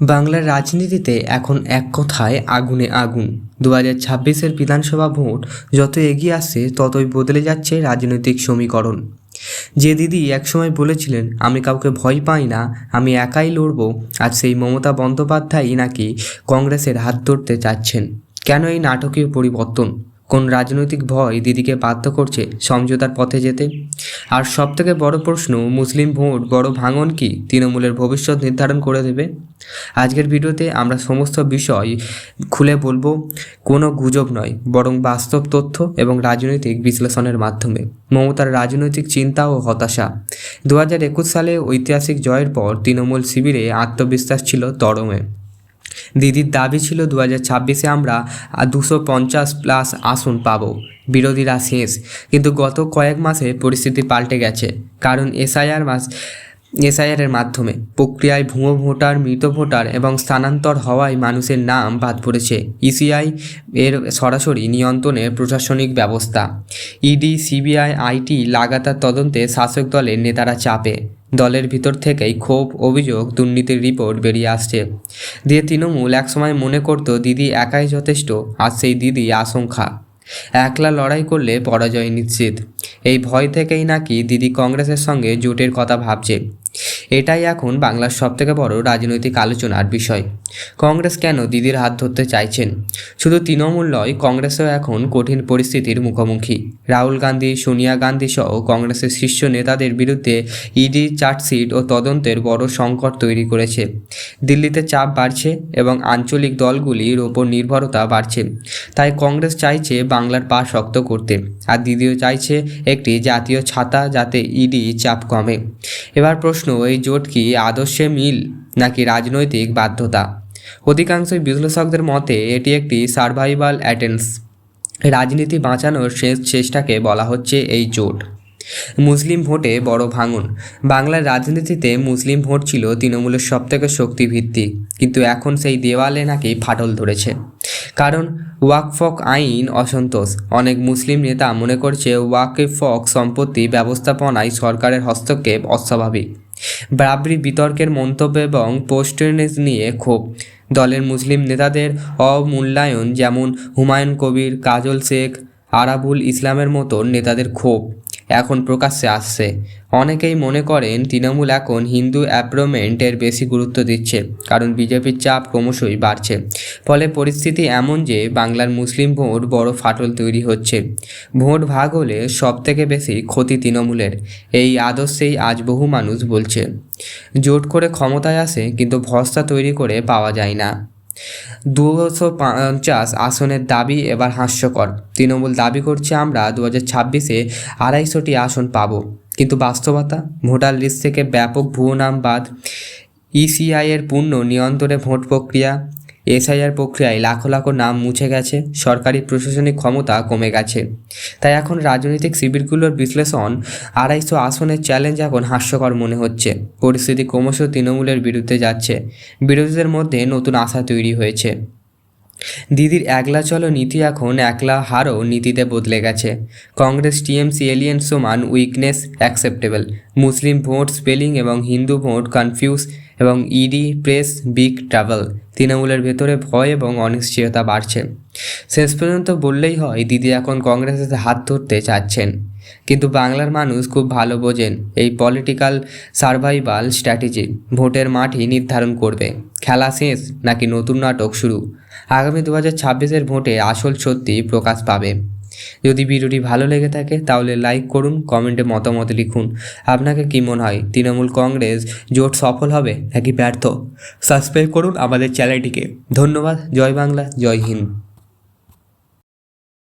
বাংলার রাজনীতিতে এখন এক কথায় আগুনে আগুন। দু হাজার ছাব্বিশের বিধানসভা ভোট যত এগিয়ে আসছে, ততই বদলে যাচ্ছে রাজনৈতিক সমীকরণ। যে দিদি একসময় বলেছিলেন, আমি কাউকে ভয় পাই না, আমি একাই লড়ব। আর সেই মমতা বন্দ্যোপাধ্যায়ই নাকি কংগ্রেসের হাত ধরতে চাচ্ছেন। কেন এই নাটকীয় পরিবর্তন? কোন রাজনৈতিক ভয় দিদিকে বাধ্য করছে সমঝোতার পথে যেতে? আর সবথেকে বড় প্রশ্ন, মুসলিম ভোট বড় ভাঙন কি তৃণমূলের ভবিষ্যৎ নির্ধারণ করে দেবে? আজকের ভিডিওতে আমরা সমস্ত বিষয় খুলে বলব, কোনো গুজব নয়, বরং বাস্তব তথ্য এবং রাজনৈতিক বিশ্লেষণের মাধ্যমে। মমতার রাজনৈতিক চিন্তা ও হতাশা। দু হাজার একুশ সালে ঐতিহাসিক জয়ের পর তৃণমূল শিবিরে আত্মবিশ্বাস ছিল তরমে। দিদির দাবি ছিল দু হাজার ছাব্বিশে আমরা দুশো পঞ্চাশ প্লাস আসন পাবো। বিরোধীরা শেষ। কিন্তু গত কয়েক মাসে পরিস্থিতি পাল্টে গেছে। কারণ এসআইআর মাস এসআইআরের মাধ্যমে প্রক্রিয়ায় ভুয়ো ভোটার, মৃত ভোটার এবং স্থানান্তর হওয়ায় মানুষের নাম বাদ পড়েছে। ইসিআই এর সরাসরি নিয়ন্ত্রণে প্রশাসনিক ব্যবস্থা। ইডি, সিবিআই, আইটি লাগাতার তদন্তে শাসক দলের নেতারা চাপে। দলের ভিতর থেকেই ক্ষোভ, অভিযোগ, দুর্নীতির রিপোর্ট বেরিয়ে আসছে। দিয়ে তৃণমূল একসময় মনে করত, দিদি একাই যথেষ্ট, আর সেই দিদি আশঙ্কা। একলা লড়াই করলে পরাজয় নিশ্চিত। এই ভয় থেকেই নাকি দিদি কংগ্রেসের সঙ্গে জোটের কথা ভাবছে। এটাই এখন বাংলার সবথেকে বড় রাজনৈতিক আলোচনার বিষয়। কংগ্রেস কেন দিদির হাত ধরতে চাইছেন? শুধু তৃণমূল নয়, কংগ্রেসও এখন কঠিন পরিস্থিতির মুখোমুখি। রাহুল গান্ধী, সোনিয়া গান্ধী সহ কংগ্রেসের শীর্ষ নেতাদের বিরুদ্ধে ইডি চার্জশিট ও তদন্তের বড় সংকট তৈরি করেছে। দিল্লিতে চাপ বাড়ছে এবং আঞ্চলিক দলগুলির ওপর নির্ভরতা বাড়ছে। তাই কংগ্রেস চাইছে বাংলার পা শক্ত করতে, আর দিদিও চাইছে একটি জাতীয় ছাতা যাতে ইডি চাপ কমে। এবার প্রশ্ন, এই জোট কি আদর্শে মিল নাকি রাজনৈতিক বাধ্যতা? অধিকাংশ বিশ্লেষকদের মতে, এটি একটি সার্ভাইভাল অ্যাটেন্স রাজনীতি বাঁচানোর শেষ চেষ্টাকে বলা হচ্ছে এই জোট। মুসলিম ভোটে বড় ভাঙন। বাংলার রাজনীতিতে মুসলিম ভোট ছিল তৃণমূলের সবথেকে শক্তিভিত্তি কিন্তু এখন সেই দেওয়ালে নাকি ফাটল ধরেছে। কারণ, ওয়াকফক আইন অসন্তোষ। অনেক মুসলিম নেতা মনে করছে ওয়াকফক সম্পত্তি ব্যবস্থাপনায় সরকারের হস্তক্ষেপ অস্বাভাবিক। বাবরি বিতর্কের মন্তব্য এবং পোস্টেনেস নিয়ে ক্ষোভ। দলের মুসলিম নেতাদের অমূল্যায়ন, যেমন হুমায়ুন কবির, কাজল শেখ, আরাবুল ইসলামের মতো নেতাদের ক্ষোভ। এখন প্রকাশ্যে আসছে। অনেকেই মনে করেন তৃণমূল এখন হিন্দু অ্যাপ্রোমেন্টের বেশি গুরুত্ব দিচ্ছে, কারণ বিজেপির চাপ ক্রমশই বাড়ছে। ফলে পরিস্থিতি এমন যে বাংলার মুসলিম ভোট বড় ফাটল তৈরি হচ্ছে। ভোট ভাগ হলে সব থেকে বেশি ক্ষতি তৃণমূলের, এই আদর্শেই আজ বহু মানুষ বলছে। জোট করে ক্ষমতায় আসে, কিন্তু ভরসা তৈরি করে পাওয়া যায় না। দুশো পঞ্চাশ আসনের দাবি এবার হাস্যকর। তৃণমূল দাবি করছে আমরা দু হাজার ছাব্বিশে আড়াইশোটি আসন পাব। কিন্তু বাস্তবতা? ভোটার লিস্ট থেকে ব্যাপক ভুয়ো নাম বাদ ইসিআইয়ের পূর্ণ নিয়ন্ত্রণে ভোট প্রক্রিয়া। এসআইআর প্রক্রিয়ায় লাখো লাখো নাম মুছে গেছে, সরকারি প্রশাসনিক ক্ষমতা কমে গেছে। তাই এখন রাজনৈতিক শিবিরগুলোর বিশ্লেষণ আড়াইশো আসনের চ্যালেঞ্জ এখন হাস্যকর মনে হচ্ছে। পরিস্থিতি ক্রমশ তৃণমূলের বিরুদ্ধে যাচ্ছে। বিরোধীদের মধ্যে নতুন আশা তৈরি হয়েছে। দিদির একলা চলো নীতি এখন একলা হারও নীতিতে বদলে গেছে। কংগ্রেস, টিএমসি, এলিয়েন, সমান, উইকনেস অ্যাকসেপ্টেবল মুসলিম ভোট স্পেলিং এবং হিন্দু ভোট কনফিউজ এবং ইডি প্রেস বিগ ট্রাভেল তৃণমূলের ভেতরে ভয় এবং অনিশ্চয়তা বাড়ছে। শেষ পর্যন্ত বললেই হয়, দিদি এখন কংগ্রেসের হাত ধরতে চাচ্ছেন। কিন্তু বাংলার মানুষ খুব ভালো বোঝেন, এই পলিটিক্যাল সার্ভাইভাল স্ট্র্যাটেজি ভোটের মাঠই নির্ধারণ করবে। খেলা শেষ নাকি নতুন নাটক শুরু? আগামী দু হাজার ছাব্বিশের ভোটে আসল সত্যি প্রকাশ পাবে। যদি ভিডিওটি ভালো লেগে থাকে, তাহলে লাইক করুন কমেন্টে মতামত লিখুন। আপনাকে কী মনে হয়, তৃণমূল কংগ্রেস জোট সফল হবে নাকি ব্যর্থ? সাবস্ক্রাইব করুন আমাদের চ্যানেলটিকে ধন্যবাদ, জয় বাংলা, জয় হিন্দ।